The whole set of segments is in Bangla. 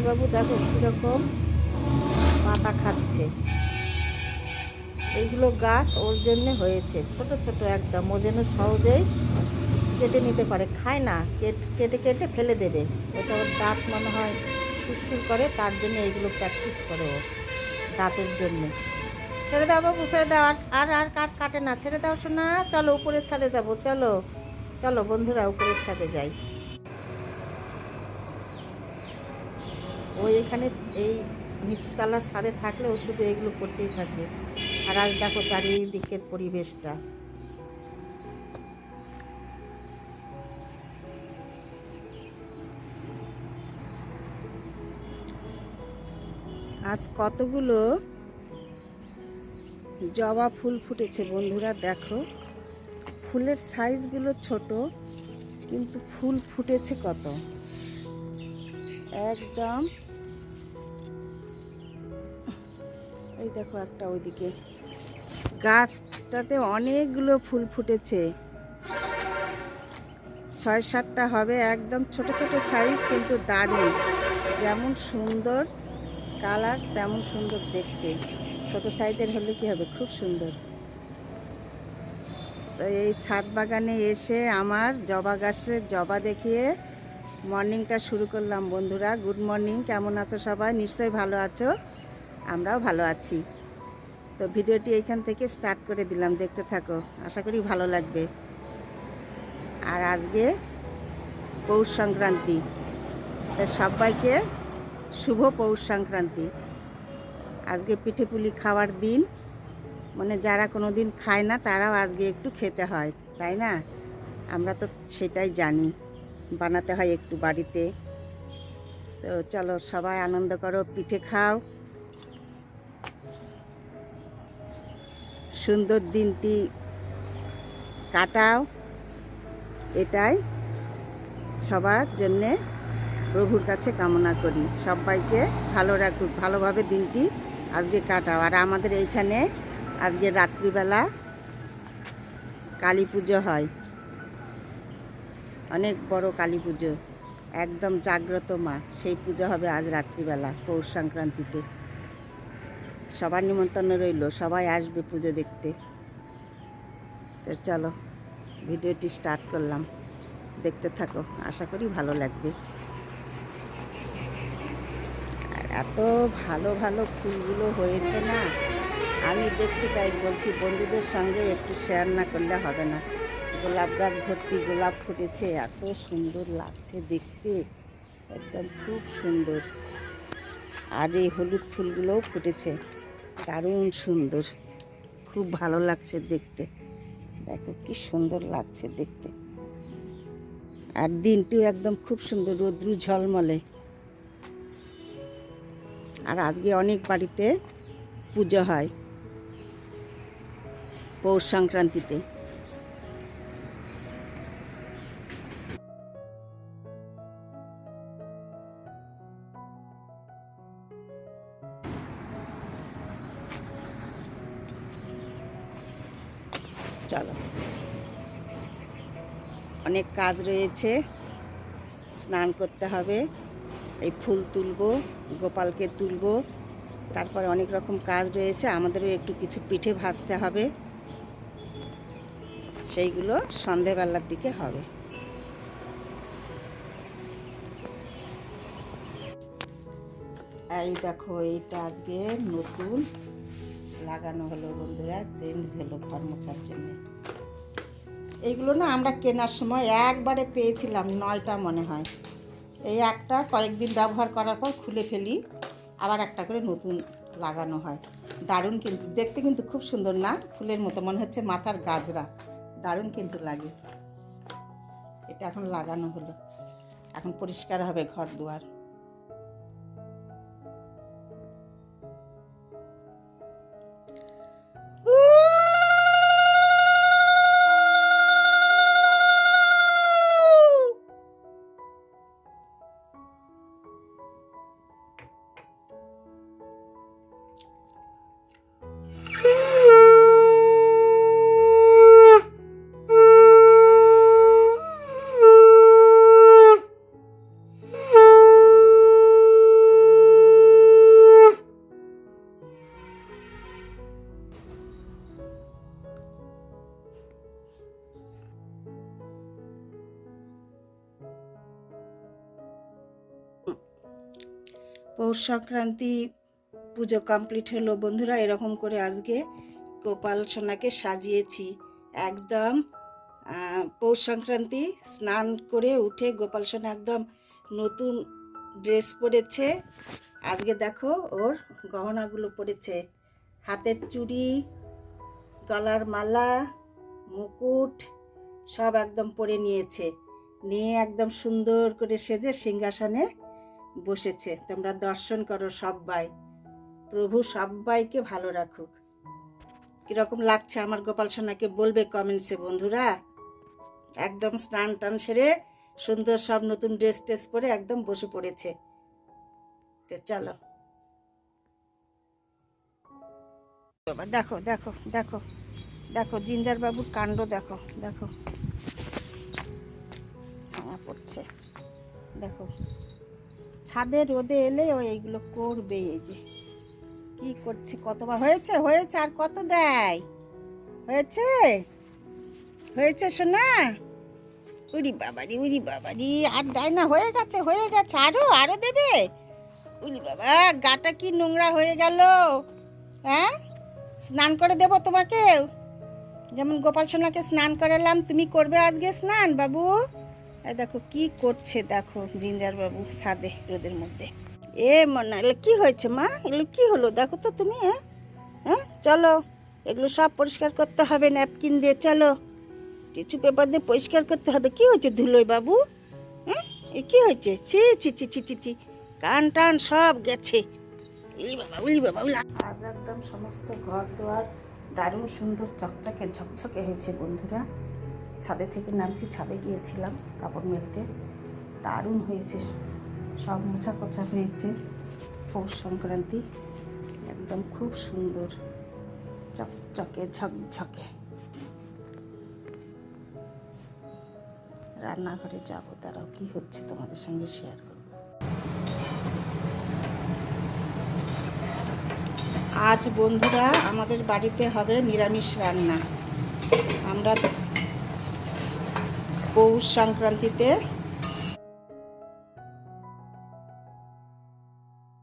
বাবু, দেখো কীরকম পাতা খাচ্ছে। এইগুলো গাছ ওর জন্য হয়েছে। ছোট ছোট একদম। ও যেন সহজেই কেটে নিতে পারে। খায় না, কেট- কেটে ফেলে দেবে। এটা ওর দাঁত মনে হয় সুরসুর করে, তার জন্য এইগুলো প্র্যাকটিস করে ও দাঁতের জন্য। ছেড়ে দাও বাবু, ছেড়ে দাও। আর আর কাট কাটে না? ছেড়ে দাও শোনা চলো উপরের ছাদে যাব। চলো চলো বন্ধুরা উপরের ছাদে যাই। ও এখানে এই নিচতলার ছাদে থাকলে ও শুধু এগুলো করতেই থাকবে। আর আজ দেখো চারিদিকের পরিবেশটা। আজ কতগুলো জবা ফুল ফুটেছে বন্ধুরা দেখো। ফুলের সাইজগুলো ছোট, কিন্তু ফুল ফুটেছে কত? একদম দেখো একটা ওইদিকে। গাছটাতে অনেকগুলো ফুল ফুটেছে। ছয় সাতটা হবে, একদম ছোট ছোট সাইজ কিন্তু দারুণ। যেমন সুন্দর কালার, তেমন সুন্দর দেখতে। ছোট সাইজের হলে কি হবে? খুব সুন্দর। তো এই ছাদ বাগানে এসে আমার জবা গাছের জবা দেখিয়ে মর্নিংটা শুরু করলাম বন্ধুরা। গুড মর্নিং কেমন আছো সবাই? নিশ্চয়ই ভালো আছো। আমরাও ভালো আছি। তো ভিডিওটি এইখান থেকে স্টার্ট করে দিলাম, দেখতে থাকো। আশা করি ভালো লাগবে। আর আজকে পৌষ সংক্রান্তি। সবাইকে শুভ পৌষ সংক্রান্তি। আজকে পিঠে পুলি খাওয়ার দিন। মানে যারা কোনো দিন খায় না, তারাও আজকে একটু খেতে হয়, তাই না? আমরা তো সেটাই জানি। বানাতে হয় একটু বাড়িতে। তো চলো সবাই আনন্দ করো, পিঠে খাও। সুন্দর দিনটি কাটাও। এটাই সবার জন্যে প্রভুর কাছে কামনা করি। সবাইকে ভালো রাখুক, ভালোভাবে দিনটি আজকে কাটাও। আর আমাদের এইখানে আজকে রাত্রিবেলা কালী পুজো হয়। অনেক বড় কালী পুজো। একদম জাগ্রত মা। সেই পুজো হবে আজ রাত্রিবেলা, পৌষ সংক্রান্তিতে। সবার নিমন্ত্রণ রইল, সবাই আসবে পুজো দেখতে। তো চলো, ভিডিওটি স্টার্ট করলাম। দেখতে থাকো, আশা করি ভালো লাগবে। আর এত ভালো ভালো ফুলগুলো হয়েছে না, আমি দেখছি তাই বলছি, বন্ধুদের সঙ্গে একটু শেয়ার না করলে হবে না। গোলাপ গাছ ভর্তি গোলাপ ফুটেছে, এত সুন্দর লাগছে দেখতে। একদম খুব সুন্দর। আজ এই হলুদ ফুলগুলোও ফুটেছে। দারুণ সুন্দর। খুব ভালো লাগছে দেখতে। দেখো কি সুন্দর লাগছে দেখতে। আর দিনটিও একদম খুব সুন্দর, রোদ্রু ঝলমলে। আর আজকে অনেক বাড়িতে পুজো হয়। পৌষ সংক্রান্তিতে। চলো। অনেক কাজ রয়েছে, স্নান করতে হবে, এই ফুল তুলবো, গোপালকে তুলবো, তারপরে অনেক রকম কাজ রয়েছে, আমাদেরও একটু কিছু পিঠে ভাজতে হবে। সেইগুলো সন্ধেবেলার দিকে হবে। এই দেখো, এইটা আজকে নতুন লাগানো হলো বন্ধুরা চেঞ্জ হলো ঘর মোছার জন্য। এইগুলো না আমরা কেনার সময় একবারে পেয়েছিলাম, নয়টা মনে হয়। এই একটা কয়েকদিন ব্যবহার করার পর খুলে ফেলি, আবার একটা করে নতুন লাগানো হয়। দারুণ কিন্তু, দেখতে কিন্তু খুব সুন্দর না? ফুলের মতো মনে হচ্ছে মাথার গাজরা দারুণ কিন্তু লাগে। এটা এখন লাগানো হলো। এখন পরিষ্কার হবে ঘর দুয়ার। পৌষ সংক্রান্তি পুজো কমপ্লিট হলো। বন্ধুরা, এরকম করে আজকে গোপাল সোনাকে সাজিয়েছি। একদম পৌষ সংক্রান্তি স্নান করে উঠে গোপাল সোনা একদম নতুন ড্রেস পরেছে। আজকে দেখো, ওর গহনাগুলো পরেছে। হাতের চুড়ি, গলার মালা, মুকুট, সব একদম পরে নিয়েছে। নিয়ে একদম সুন্দর করে সেজে সিংহাসনে বসেছে। তোমরা দর্শন করো সবাই প্রভু সবাইকে ভালো রাখুক। কীরকম লাগছে আমার গোপাল সোনাকে বলবে কমেন্টসে বন্ধুরা? একদম স্নান টান সেরে সুন্দর সব নতুন ড্রেস টেস পরে একদম বসে পড়েছে। তো চলো। দেখো দেখো দেখো দেখো, জিঞ্জার বাবুর কাণ্ড দেখো দেখো। ছায়া পড়ছে। দেখো। ছাদে রোদে এলে ও এইগুলো করবে, এই যে। কি করছে? কতবার? হয়েছে? হয়েছে? আর কত দেয়? হয়েছে? হয়েছে শোনা উরি বাবারি উরি বাবারি। আর দেয় না? হয়ে গেছে হয়ে গেছে। আরও আরও দেবে? উরি বাবা, গাটা কি নোংরা হয়ে গেল? হ্যাঁ? স্নান করে দেবো তোমাকে? যেমন গোপাল সোনাকে স্নান করালাম, তুমি করবে আজকে স্নান, বাবু? এই দেখো, কি করছে দেখো জিঞ্জার বাবু ছাদে রোদের মধ্যে। এ মনা, এগুলো কি হয়েছে মা? এগুলো কি হলো? দেখো তো তুমি হ্যাঁ? হ্যাঁ? চলো, এগুলো সব পরিষ্কার করতে হবে, ন্যাপকিন দিয়ে, চলো। টিচু পেপার দিয়ে পরিষ্কার করতে হবে। কি হয়েছে ধুলোয় বাবু? হ্যাঁ? এ কি হয়েছে? ছি ছি ছি ছি ছি ছি। কান টান সব গেছে। বাবা। আজ একদম সমস্ত ঘর দুয়ার দারুণ সুন্দর চকচকে ঝকঝকে হয়েছে বন্ধুরা। ছাদে থেকে নামছি, ছাদে গিয়েছিলাম কাপড় মেলতে। দারুণ হয়েছে, সব মোছা কোচা হয়েছে, পৌষ সংক্রান্তি একদম খুব সুন্দর, চকচকে, ঝকঝকে। রান্নাঘরে যাব তারাও কি হচ্ছে তোমাদের সঙ্গে শেয়ার করব। আজ বন্ধুরা আমাদের বাড়িতে হবে নিরামিষ রান্না। আমরা পৌষ সংক্রান্তিতে।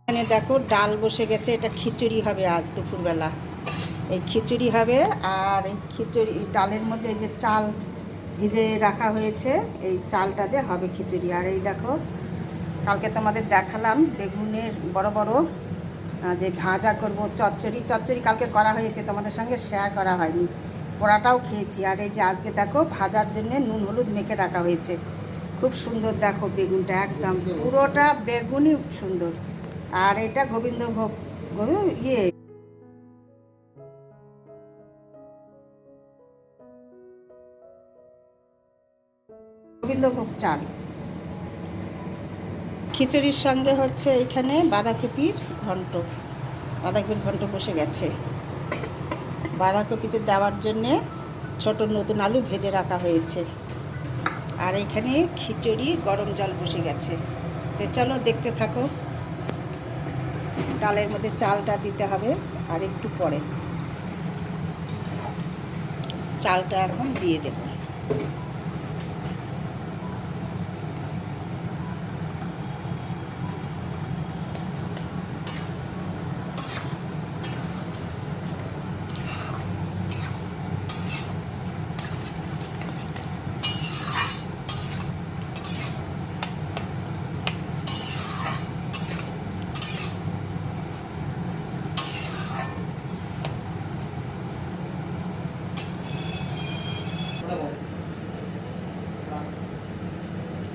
এখানে দেখো ডাল বসে গেছে, এটা খিচুড়ি হবে আজ দুপুরবেলা। এই খিচুড়ি হবে আর এই খিচুড়ি ডালের মধ্যে যে চাল ভিজে রাখা হয়েছে, এই চালটা দিয়ে হবে খিচুড়ি। আর এই দেখো, কালকে তোমাদের দেখালাম বেগুনের বড় বড় যে ভাজা করব, চচ্চড়ি। চচ্চড়ি কালকে করা হয়েছে, তোমাদের সঙ্গে শেয়ার করা হয়নি। পোড়াটাও খেয়েছি। আর এই যে আজকে দেখো ভাজার জন্য নুন হলুদ মেখে রাখা হয়েছে। খুব সুন্দর দেখো বেগুনটা একদম। পুরোটা বেগুনই সুন্দর। আর এটা গোবিন্দভোগ, গোবিন্দ ইয়ে। গোবিন্দভোগ চাল। খিচুড়ির সঙ্গে হচ্ছে এখানে বাঁধাকপির ঘন্ট। বাঁধাকপির ঘন্ট বসে গেছে। বাঁধাকপিতে দেওয়ার জন্যে ছোট নতুন আলু ভেজে রাখা হয়েছে। আর এখানে খিচুড়ি, গরম জল বসে গেছে। তো চলো দেখতে থাকো। ডালের মধ্যে চালটা দিতে হবে, আর একটু পরে। চালটা এখন দিয়ে দেবো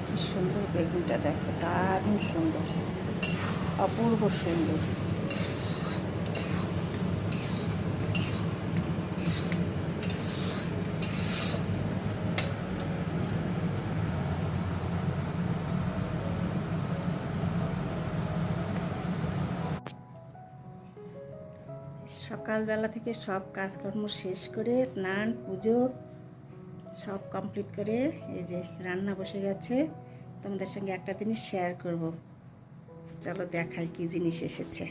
কি সুন্দর বেগুনটা দেখো দারুণ সুন্দর অপূর্ব সুন্দর সকালবেলা থেকে সব কাজকর্ম শেষ করে স্নান, পুজো সব কমপ্লিট করে এই যে রান্না বসে গেছে। তোমাদের সঙ্গে একটা জিনিস শেয়ার করব। চলো দেখাই কি জিনিস এসেছে।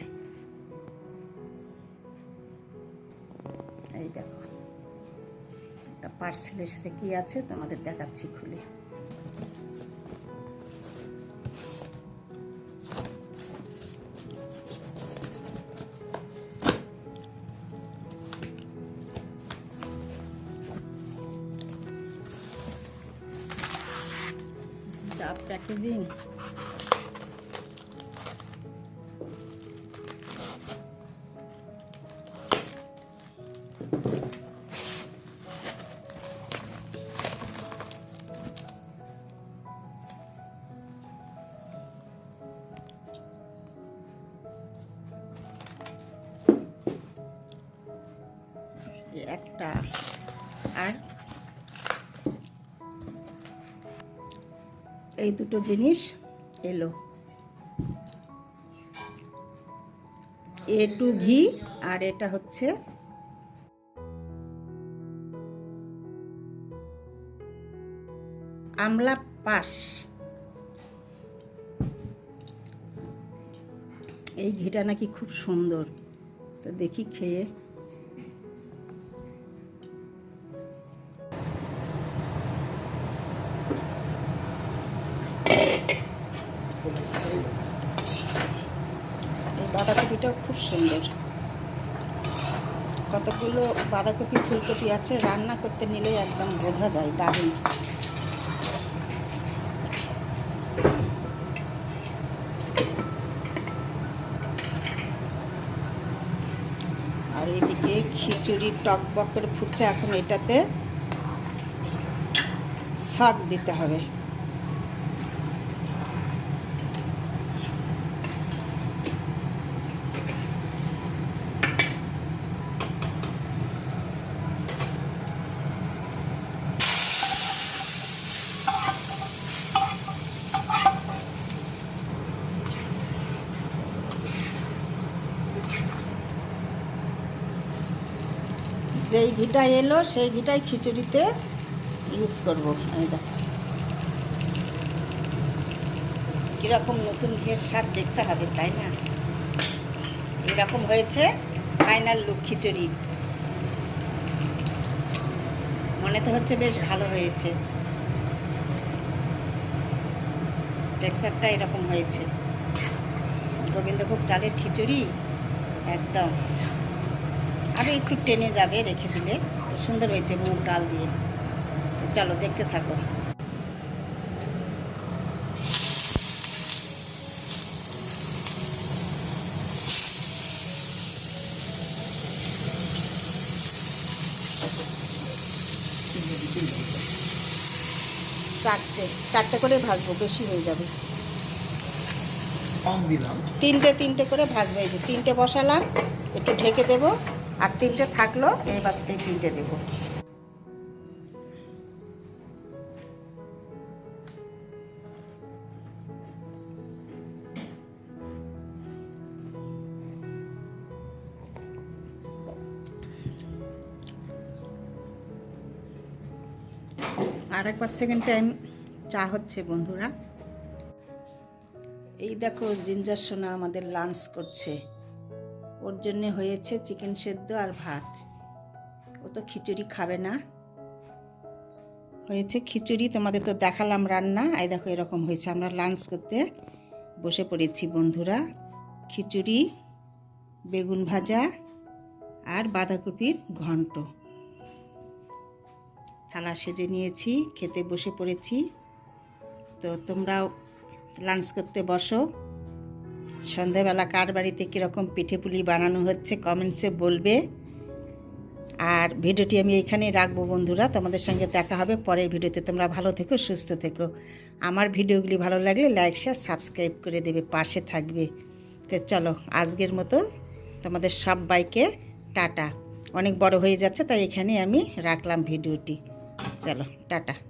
এই দেখো, একটা পার্সেল এসেছে, কি আছে? তোমাদের দেখাচ্ছি খুলে। আর এই দুটো জিনিস এলো। এ টু ঘি আর এটা হচ্ছে আমলা পাস এই ঘিটা নাকি খুব সুন্দর। তো দেখি খেয়ে বাঁধাকপিটাও খুব সুন্দর। কতগুলো বাঁধাকপি, ফুলকপি আছে, রান্না করতে নিলে একদম বোঝা যায়, দারুণ। আর এদিকে খিচুড়ি টক বক করে ফুটছে এখন এটাতে শাক দিতে হবে যেই ঘিটা এলো, সেই ঘিটাই খিচুড়িতে ইউজ করব এই দেখো। কীরকম নতুন ঘিয়ের স্বাদ দেখতে হবে, তাই না? এরকম হয়েছে ফাইনাল লুক খিচুড়ি। মনে তো হচ্ছে বেশ ভালো হয়েছে। টেক্সচারটা এরকম হয়েছে। গোবিন্দভোগ চালের খিচুড়ি, একদম। আরও একটু টেনে যাবে রেখে দিলে। সুন্দর হয়েছে মুগ ডাল দিয়ে। তো চলো দেখতে থাকো। চারটে চারটে করে ভাজবো বেশি হয়ে যাবে। তিনটে তিনটে করে ভাজবো এই যে তিনটে বসালাম একটু ঢেকে দেবো। আর তিনটে থাকল, এবার এই তিনটে দেবো। আর একবার সেকেন্ড টাইম চা হচ্ছে, বন্ধুরা। এই দেখো, জিঞ্জার সোনা আমাদের লাঞ্চ করছে। ওর জন্যে হয়েছে চিকেন সেদ্ধ আর ভাত। ও তো খিচুড়ি খাবে না। হয়েছে খিচুড়ি, তোমাদের তো দেখালাম রান্না। এই দেখো এরকম হয়েছে, আমরা লাঞ্চ করতে বসে পড়েছি বন্ধুরা। খিচুড়ি, বেগুন ভাজা আর বাঁধাকপির ঘন্ট। থালা সেজে নিয়েছি, খেতে বসে পড়েছি। তো তোমরাও লাঞ্চ করতে বসো। সন্ধ্যাবেলা কার বাড়িতে কীরকম পিঠে পুলি বানানো হচ্ছে কমেন্টসে বলবে। আর ভিডিওটি আমি এইখানে রাখব বন্ধুরা, তোমাদের সঙ্গে দেখা হবে পরের ভিডিওতে। তোমরা ভালো থেকো, সুস্থ থেকো। আমার ভিডিওগুলি ভালো লাগলে লাইক শেয়ার সাবস্ক্রাইব করে দেবে, পাশে থাকবে। তো চলো, আজকের মতো তোমাদের সব সবাইকে টাটা। অনেক বড় হয়ে যাচ্ছে, তাই এখানে আমি রাখলাম ভিডিওটি। চলো, টাটা।